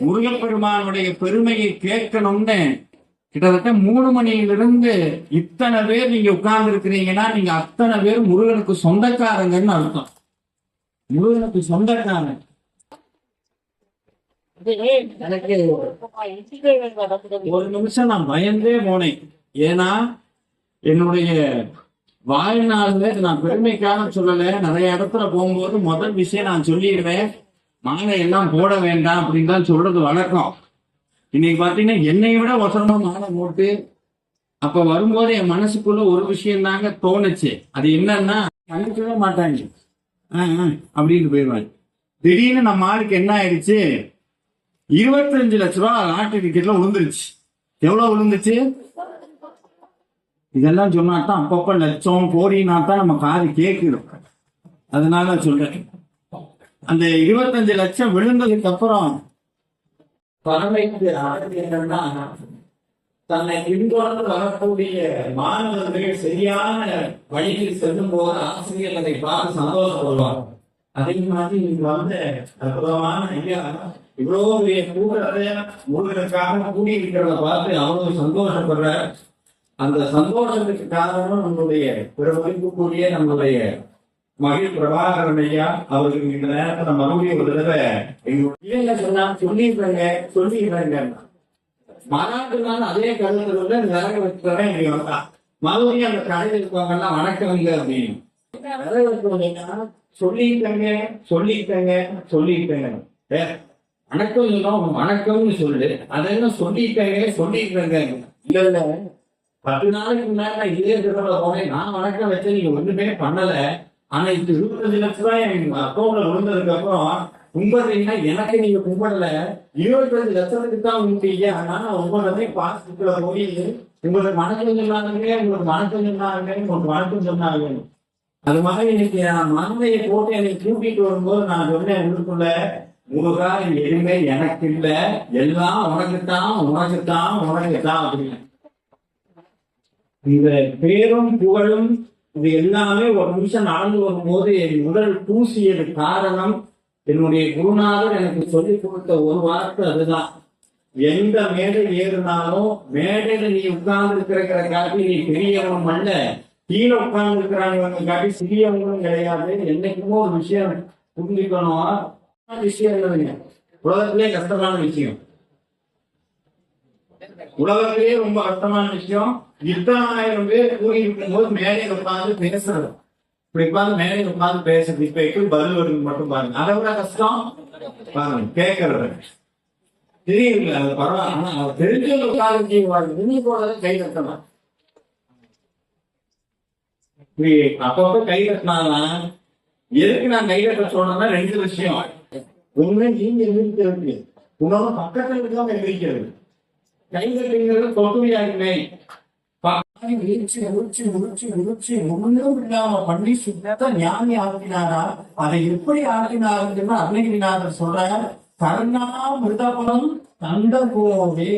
முருகப்பெருமானுடைய பெருமையை கேட்கணும்னு கிட்டத்தட்ட மூணு மணியிலிருந்து இத்தனை பேர் நீங்க உட்கார்ந்து இருக்கிறீங்கன்னா நீங்க அத்தனை பேர் முருகனுக்கு சொந்தக்காரங்கன்னு அர்த்தம். முருகனுக்கு சொந்தக்காரன். எனக்கு ஒரு நிமிஷம் நான் பயந்தே போனேன். ஏன்னா என்னுடைய வாழ்நாள்ல நான் பெருமைக்காக சொல்லல. நிறைய இடத்துல போகும்போது முதல் விஷயம் நான் சொல்லிடுவேன். மாலை எல்லாம் போட வேண்டாம் அப்படின்னு தான் சொல்றது வழக்கம். இன்னைக்கு பாத்தீங்கன்னா என்னை விட வசனமா மாலை போட்டு அப்ப வரும்போது என் மனசுக்குள்ள ஒரு விஷயம் தாங்க தோணுச்சு. அது என்னன்னா கண்டுக்கவே மாட்டாங்க. ஆ, ஆ, அப்படின்னு போயிடுவாங்க. திடீர்னு நம்ம ஆளுக்கு என்ன ஆயிடுச்சு? இருபத்தஞ்சு லட்ச ரூபா லாட்டரி டிக்கெட்ல விழுந்துருச்சு. எவ்வளவு விழுந்துச்சு? இதெல்லாம் சொன்னாதான் அப்பப்ப லட்சம் கோடினா தான் நம்ம காது கேட்கணும் அதனால சொல்றேன். அந்த இருபத்தஞ்சு லட்சம் விழுந்ததுக்கு அப்புறம் பறவைக்கு ஆசை என்னன்னா தன்னை பின்தொடர்ந்து வரக்கூடிய மாணவர்கள் சரியான வழியில் செல்லும் போது ஆசிரியர் அதை பார்த்து சந்தோஷப்படுவார். அதே மாதிரி இங்க வந்து அற்புதமான ஐயா இவ்வளவு பெரிய கூட்டத்தை முருகனுக்காக கூடி இருக்கிறத பார்த்து அவ்வளவு சந்தோஷப்படுற அந்த சந்தோஷத்துக்கு காரணம் நம்மளுடைய பிறமதிப்புக்குரிய நம்மளுடைய மகிழ் பிரபாகரன் ஐயா அவருக்கு இந்த நேரத்துல மறுபடியும் ஒரு தடவை எங்களுடைய சொன்னா சொல்லிடுறேங்க சொல்லிடுறேங்க மாநாட்டு நாள் அதே கருத்துல வந்து விறகு வச்சுறேன் இங்க வந்தா. மறுபடியும் அந்த கடையில் இருக்கவங்க எல்லாம் வணக்கங்க அப்படின்னு. விறகு வச்சவங்கன்னா சொல்லிட்டேங்க சொல்லிட்டேங்க சொல்லிட்டேங்க வணக்கம் சொல்லும் வணக்கம்னு சொல்லு. அதெல்லாம் சொல்லிட்டேங்க சொல்லிட்டேங்க இல்ல இல்ல பத்து நாளைக்கு முன்னாடி நான் இதே திருவிழா போனேன். நான் வணக்கம் வச்சு நீங்க ஒண்ணுமே பண்ணல. ஆனா இந்த இருபத்தஞ்சு லட்சம் ரூபாய் என் அக்கௌண்ட்ல விழுந்ததுக்கு அப்புறம் கும்பிடுறீங்கன்னா எனக்கு நீங்க கும்பிடல இருபத்தஞ்சு லட்சத்துக்கு தான் கும்பிட்டீங்க ஆனா உங்களோட பாஸ்புக்ல போய் உங்களுக்கு மனசு சொன்னாங்க உங்களுக்கு மனசு சொன்னாங்க உங்களுக்கு மனசு சொன்னாங்க. அது மாதிரி இன்னைக்கு நான் மனதையை போட்டு என்னை கூட்டிட்டு வரும்போது நான் சொன்னேன் உள்ளுக்குள்ள முருகா எதுவுமே எனக்கு இல்ல. எல்லாம் உனக்குத்தான் உனக்குத்தான் உனக்குத்தான் அப்படின்னு. இந்த பேரும் புகழும் இது எல்லாமே ஒரு நிமிஷம் நடந்து வரும்போது என் உடல் தூசியது காரணம். என்னுடைய குருநாதர் எனக்கு சொல்லிக் கொடுத்த ஒரு வார்த்தை அதுதான். எந்த மேடை ஏறினாலும் மேடையில நீ உட்கார்ந்து இருக்கிற காட்டி நீ பெரியவன் அல்ல. கீழே உட்கார்ந்து இருக்கிறாங்க காட்டி சிறியவங்களும் கிடையாது. என்னைக்குமோ ஒரு விஷயம் புரிஞ்சுக்கணும்? விஷயம் இல்லைங்க. உலகத்திலே கஷ்டமான விஷயம். உலகத்திலேயே ரொம்ப கஷ்டமான விஷயம். இத்தனாயிரம் பேர் தூங்கி இருக்கும் போது மேலே உட்கார்ந்து பேசுறது இப்படி உட்கார்ந்து மேலே உட்கார்ந்து பேசுறது. இப்ப எப்படி பதில் வருது மட்டும் பாருங்க. அதை விட கஷ்டம்? பாருங்க கேட்கறது தெரியல அது பரவாயில்ல. ஆனா அவர் தெரிஞ்சவங்க உட்கார்ந்து நீ போனதை கை கட்டணும் இப்படி அப்பப்ப கை கட்டினாதான் எதுக்கு நான் கை கட்ட சொல்றேன்னா ரெண்டு விஷயம். ஒண்ணு நீங்க எதிர்க்கிறது இன்னொன்னு பக்கத்துல இருக்கவங்க எதிர்க்கிறது கை தட்டுங்கிறது தொட்டுவியாருமே உரிச்சு உரிச்சு உரிச்சு உரிச்சு ஒன்றும் இல்லாம பண்ணி சுத்த ஞானி ஆக்கினாரா? அதை எப்படி ஆக்கினாருன்னு அருணகிரிநாதர் சொல்றார் கருணா மிருதபலம் தந்த கோவே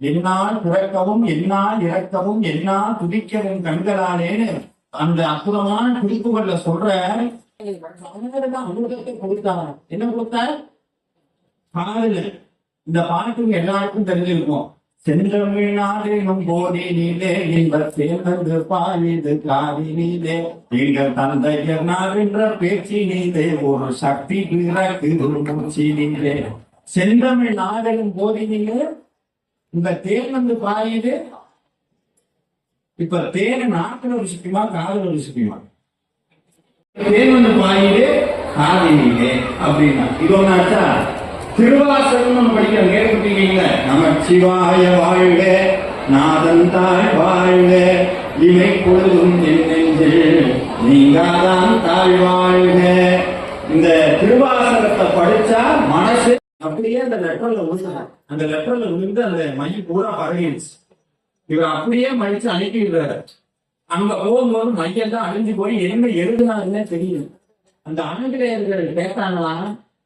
என்னால் பிறக்கவும் என்னால் இறக்கவும் என்னால் துதிக்கவும் கண்களாலேன்னு அந்த அற்புதமான குறிப்புகள்ல சொல்ற அமிர்தத்தை கொடுத்தார்? என்ன கொடுத்தார்? காதல் இந்த பாட்டு எல்லாருக்கும் தெரிஞ்சிருக்கும். செந்தமிழ்நாடெனும் போதினிலே நீலே இந்த சேர்ந்து பாயுது காதி நீலே தந்தையர் நாவென்ற பேச்சினிலே ஒரு சக்தி பிறகு மூச்சினிலே. செந்தமிழ் நாடெனும் போதினிலே இந்த தேன் வந்து பாயுது. இப்ப தேன் ஒரு ருசிக்குமா காதல ருசிக்குமா தேன் வந்து பாயுது காதினிலே. அப்படின்னா இது ஒன்னாச்சா திருவாசகம் நம்ம படிக்கிறோம். கேட்டுட்டீங்கல்ல நம சிவாய வாழ்க நாதன் தாய் வாழ்க இமை பொழுதும் என் நீங்காதான் தாய் வாழ்க. இந்த திருவாசகத்தை படிச்சா மனசு அப்படியே அந்த லெட்டர்ல விழுந்தார் அந்த லெட்டர்ல விழுந்து அந்த மை பூரா பரவிடுச்சு. இவர் அப்படியே மடிச்சு அனுப்பிடுறாரு. அங்க போகும்போது மையெல்லாம் அழிஞ்சு போய் என்ன எழுதுனாருன்னே தெரியும் அந்த ஆங்கிலேயர்கள் கேட்டாங்களா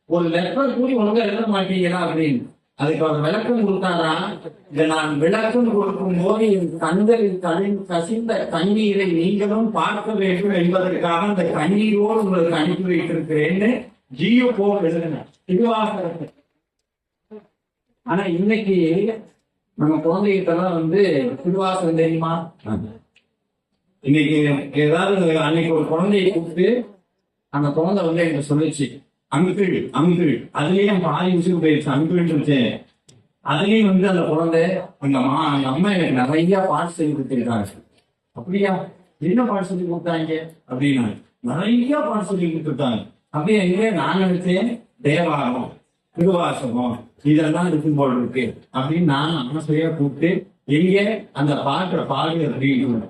ஒரு லெட்டர் கூடி ஒழுங்கா எழுத மாட்டீங்களா அப்படின்னு. அதுக்கு அவர் விளக்கம் கொடுத்தாரா இதை நான் விளக்கம் கொடுக்கும் போது என் கண்களில் கழிந்து கசிந்த கண்ணீரை நீங்களும் பார்க்க வேண்டும் என்பதற்காக அந்த கண்ணீரோடு உங்களுக்கு அனுப்பி வைத்திருக்கிறேன்னு ஜியோ போல் எழுதினார் இதுவாக ஆனா இன்னைக்கு நம்ம குழந்தைகிட்டலாம் வந்து திருவாசகம் தெரியுமா? இன்னைக்கு ஏதாவது அன்னைக்கு ஒரு குழந்தையை கூப்பிட்டு அந்த குழந்தை வந்து எனக்கு சொல்லிச்சு. அங்கு அங்கிள் அதுலயும் பாதி விஷயம் போயிருச்சு அங்கிள் இருந்துச்சு அதுலயும் வந்து அந்த குழந்தை அந்த மா அந்த அம்மா எனக்கு நிறைய நிறைய பாட்டு சொல்லி கொடுத்துருக்காங்க. அப்படியா? என்ன பாட்டு சொல்லி கொடுத்தாங்க? அப்படின்னா நிறைய பாடம் சொல்லி கொடுத்துருக்காங்க. அப்படியே எங்கே நான் நினைச்சேன் தேவாரம் திருவாசகம் இதெல்லாம் இருக்கும் போல இருக்கு. அப்படின்னு நான் ஆசையா கூப்பிட்டு எங்கே அந்த பாட்டை பாடு அப்படின்னு